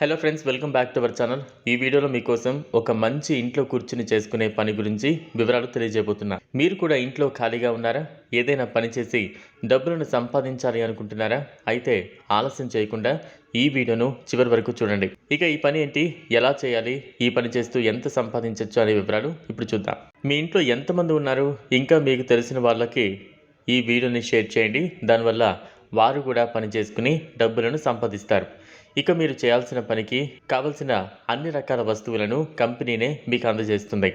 Hello friends welcome back to our channel ఈ వీడియోలో మీకోసం ఒక మంచి ఇంట్లో కూర్చుని చేసుకునే పని గురించి వివరాలు తెలియజేయబోతున్నా. మీరు కూడా ఇంట్లో ఖాళీగా ఉన్నారా? ఏదైనా పని చేసి డబ్బులను సంపాదించాలి అనుకుంటున్నారా? అయితే ఆలస్యం చేయకుండా ఈ వీడియోను చివరి వరకు చూడండి. ఇక ఈ పని ఏంటి? ఎలా చేయాలి? ఈ పని చేస్తూ ఎంత సంపాదించవచ్చు అనే వివరాలు ఇప్పుడు చూద్దాం. మీ ఇంట్లో ఎంతమంది ఉన్నారు? ఇంకా మీకు తెలిసిన వాళ్ళకి ఈ వీడియోని షేర్ చేయండి. దానివల్ల వారు కూడా పని చేసుకుని డబ్బులను సంపాదిస్తారు. ఇక మీరు చేయాల్సిన పనికి కావలసిన అన్ని రకాల వస్తువులను కంపెనీనే మీకు అందజేస్తుంది.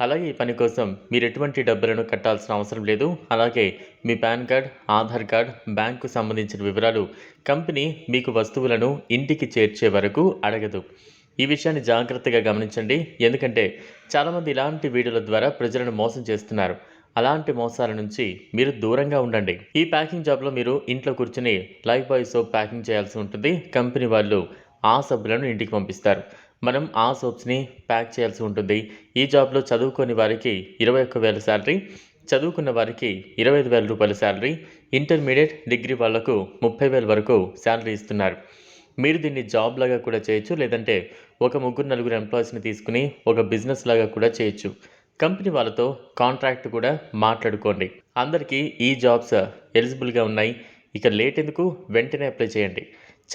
అలాగే ఈ పని కోసం మీరు ఎటువంటి డబ్బులను కట్టాల్సిన అవసరం లేదు. అలాగే మీ PAN card Aadhaar card bank సంబంధించిన వివరాలు కంపెనీ మీకు వస్తువులను ఇంటికి చేర్చే వరకు అడగదు. ఈ విషయాన్ని జాగ్రత్తగా గమనించండి. ఎందుకంటే చాలామంది ఇలాంటి వీడియోల ద్వారా ప్రజలను మోసం చేస్తున్నారు. అలాంటి మోసాల నుంచి మీరు దూరంగా ఉండండి. ఈ ప్యాకింగ్ జాబ్లో మీరు ఇంట్లో కూర్చుని లైఫ్ బాయ్ సోప్ ప్యాకింగ్ చేయాల్సి ఉంటుంది. కంపెనీ వాళ్ళు ఆ సబ్బులను ఇంటికి పంపిస్తారు. మనం ఆ సోప్స్ని ప్యాక్ చేయాల్సి ఉంటుంది. ఈ జాబ్లో చదువుకోని వారికి ఇరవై ఒక్క వేల శాలరీ చదువుకున్న వారికి ఇరవై ఐదు వేల రూపాయల శాలరీ ఇంటర్మీడియట్ డిగ్రీ వాళ్ళకు ముప్పై వేల వరకు శాలరీ ఇస్తున్నారు. మీరు దీన్ని జాబ్ లాగా కూడా చేయొచ్చు లేదంటే ఒక ముగ్గురు నలుగురు ఎంప్లాయీస్ని తీసుకుని ఒక బిజినెస్ లాగా కూడా చేయొచ్చు. కంపెనీ వాళ్ళతో కాంట్రాక్ట్ కూడా మాట్లాడుకోండి. అందరికీ ఈ జాబ్స్ ఎలిజిబుల్గా ఉన్నాయి. ఇక లేట్ ఎందుకు? వెంటనే అప్లై చేయండి.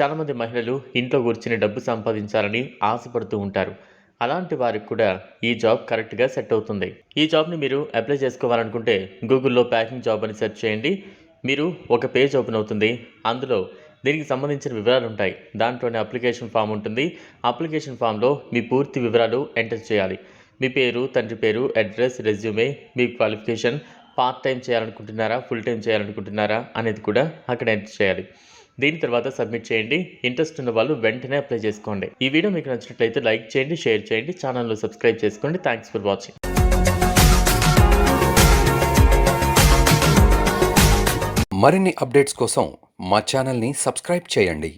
చాలామంది మహిళలు ఇంట్లో కూర్చుని డబ్బు సంపాదించాలని ఆశపడుతూ ఉంటారు. అలాంటి వారికి కూడా ఈ జాబ్ కరెక్ట్గా సెట్ అవుతుంది. ఈ జాబ్ని మీరు అప్లై చేసుకోవాలనుకుంటే గూగుల్లో ప్యాకింగ్ జాబ్ అని సెర్చ్ చేయండి. మీరు ఒక పేజ్ ఓపెన్ అవుతుంది. అందులో దీనికి సంబంధించిన వివరాలు ఉంటాయి. దాంట్లోనే అప్లికేషన్ ఫామ్ ఉంటుంది. అప్లికేషన్ ఫామ్లో మీ పూర్తి వివరాలు ఎంటర్ చేయాలి. మీ పేరు తండ్రి పేరు అడ్రస్ రెజ్యూమే మీ క్వాలిఫికేషన్ పార్ట్ టైం చేయాలనుకుంటున్నారా ఫుల్ టైం చేయాలనుకుంటున్నారా అనేది కూడా అక్కడ ఎంటర్ చేయాలి. దీని తర్వాత సబ్మిట్ చేయండి. ఇంట్రెస్ట్ ఉన్న వాళ్ళు వెంటనే అప్లై చేసుకోండి. ఈ వీడియో మీకు నచ్చినట్లయితే లైక్ చేయండి షేర్ చేయండి ఛానల్లో సబ్స్క్రైబ్ చేసుకోండి. Thanks for watching. మరిన్ని అప్డేట్స్ కోసం మా ఛానల్ని సబ్స్క్రైబ్ చేయండి.